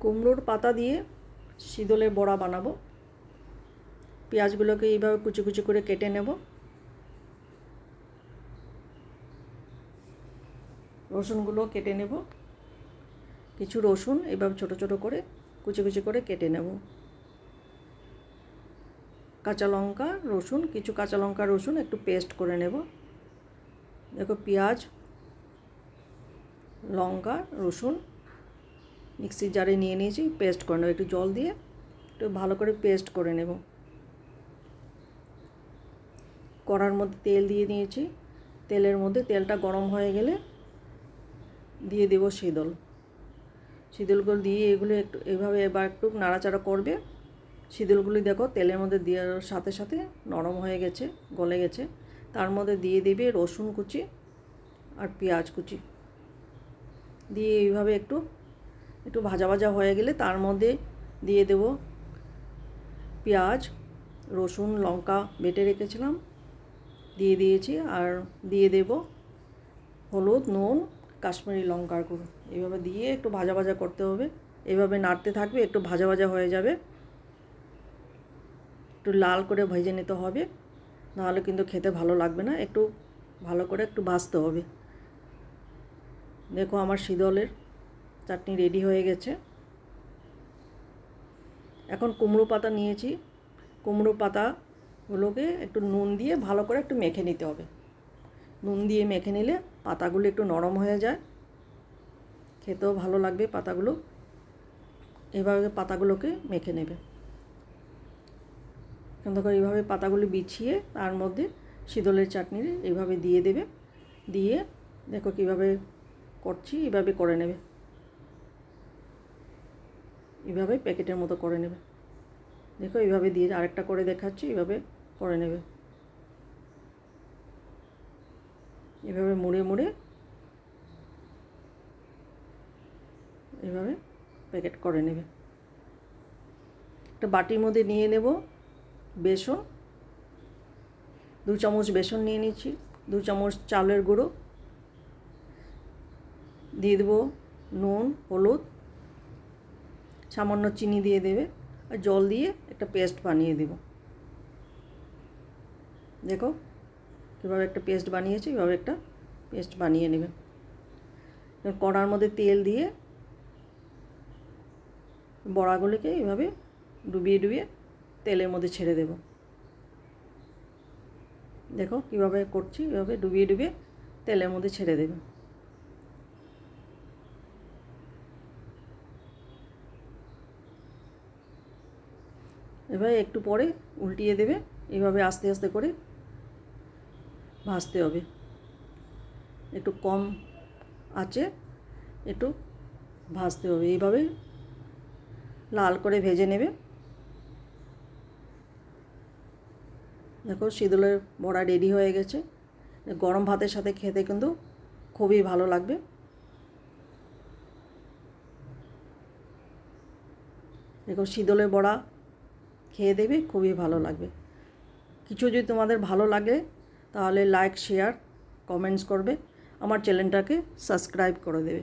কুমড়োর পাতা দিয়ে শীতলের বড়া বানাবো। পেঁয়াজগুলোকে এইভাবে কুচি কুচি করে কেটে নেব। রসুনগুলো কেটে নেব। কিছু রসুন এইভাবে ছোট ছোট করে কুচি কুচি করে কেটে নেব। কাঁচা লঙ্কা, রসুন, কিছু কাঁচা লঙ্কা, রসুন একটু পেস্ট করে নেব। দেখো পেঁয়াজ, লঙ্কা, রসুন মিক্সির জারে নিয়ে নিয়েছি, পেস্ট করে নেব, একটু জল দিয়ে একটু ভালো করে পেস্ট করে নেব। কড়ার মধ্যে তেল দিয়ে নিয়েছি তেলের মধ্যে তেলটা গরম হয়ে গেলে দিয়ে দেবো শীতল। শীতলগুলো দিয়ে এগুলো একটু এভাবে এবার একটু নাড়াচাড়া করবে। শীতলগুলি দেখো তেলের মধ্যে দেওয়ার সাথে সাথে নরম হয়ে গেছে, গলে গেছে। তার মধ্যে দিয়ে দেবে রসুন কুচি আর পেঁয়াজ কুচি। দিয়ে এইভাবে একটু একটু ভাজা ভাজা হয়ে গেলে তার মধ্যে দিয়ে দেব পেঁয়াজ, রসুন, লঙ্কা বেটে রেখেছিলাম। দিয়ে দিয়েছি আর দিয়ে দেব হলুদ, নুন, কাশ্মীরি লঙ্কার গুঁড়ো। এইভাবে দিয়ে একটু ভাজা ভাজা করতে হবে। এভাবে নাড়তে থাকবে, একটু ভাজা ভাজা হয়ে যাবে। একটু লাল করে ভেজে নিতে হবে। নাহলে কিন্তু খেতে ভালো লাগবে না। একটু ভালো করে একটু ভাজতে হবে। দেখো আমার শীতলের চাটনি রেডি হয়ে গেছে। এখন কুমড়ো পাতা নিয়েছি। কুমড়ো পাতাগুলোকে একটু নুন দিয়ে ভালো করে একটু মেখে নিতে হবে। নুন দিয়ে মেখে নিলে পাতাগুলো একটু নরম হয়ে যায়। খেতেও ভালো লাগবে পাতাগুলো। এভাবে পাতাগুলোকে মেখে নেবে। করে এইভাবে পাতাগুলো বিছিয়ে তার মধ্যে শীতলের চাটনি এইভাবে দিয়ে দেবে। দিয়ে দেখো কীভাবে করছি, এইভাবে করে নেবে। এইভাবে প্যাকেটের মতো করে নেবে। দেখো, এইভাবে দিয়ে আরেকটা করে দেখাচ্ছি, এইভাবে করে নেবে। এভাবে মুড়ে মুড়ে এভাবে প্যাকেট করে নেবে। একটা বাটির মধ্যে নিয়ে নেব বেসন। দু চামচ বেসন নিয়ে নিচ্ছি, দু চামচ চালের গুঁড়ো। দিয়ে দেবো নুন, হলুদ সামান্য চিনি দিয়ে দেবে আর জল দিয়ে একটা পেস্ট বানিয়ে দেব। দেখো কীভাবে একটা পেস্ট বানিয়েছি এভাবে একটা পেস্ট বানিয়ে নেবে। কড়ার মধ্যে তেল দিয়ে বড়াগুলিকে এভাবে ডুবিয়ে ডুবিয়ে তেলের মধ্যে ছেড়ে দেব। দেখো কীভাবে করছি এভাবে ডুবিয়ে ডুবিয়ে তেলের মধ্যে ছেড়ে দেবে। এভাবে একটু পরে উল্টিয়ে দেবে। এভাবে আস্তে আস্তে করে ভাজতে হবে। একটু কম আছে একটু ভাজতে হবে। এইভাবে লাল করে ভেজে নেবে। দেখো শীতলের বড়া রেডি হয়ে গেছে। গরম ভাতের সাথে খেতে কিন্তু খুবই ভালো লাগবে। দেখো শীতলের বড়া খেয়ে দেবে খুবই ভালো লাগবে। কিছু যদি তোমাদের ভালো লাগে, তাহলে লাইক শেয়ার কমেন্টস করবে। আমার চ্যানেলটাকে সাবস্ক্রাইব করে দেবে।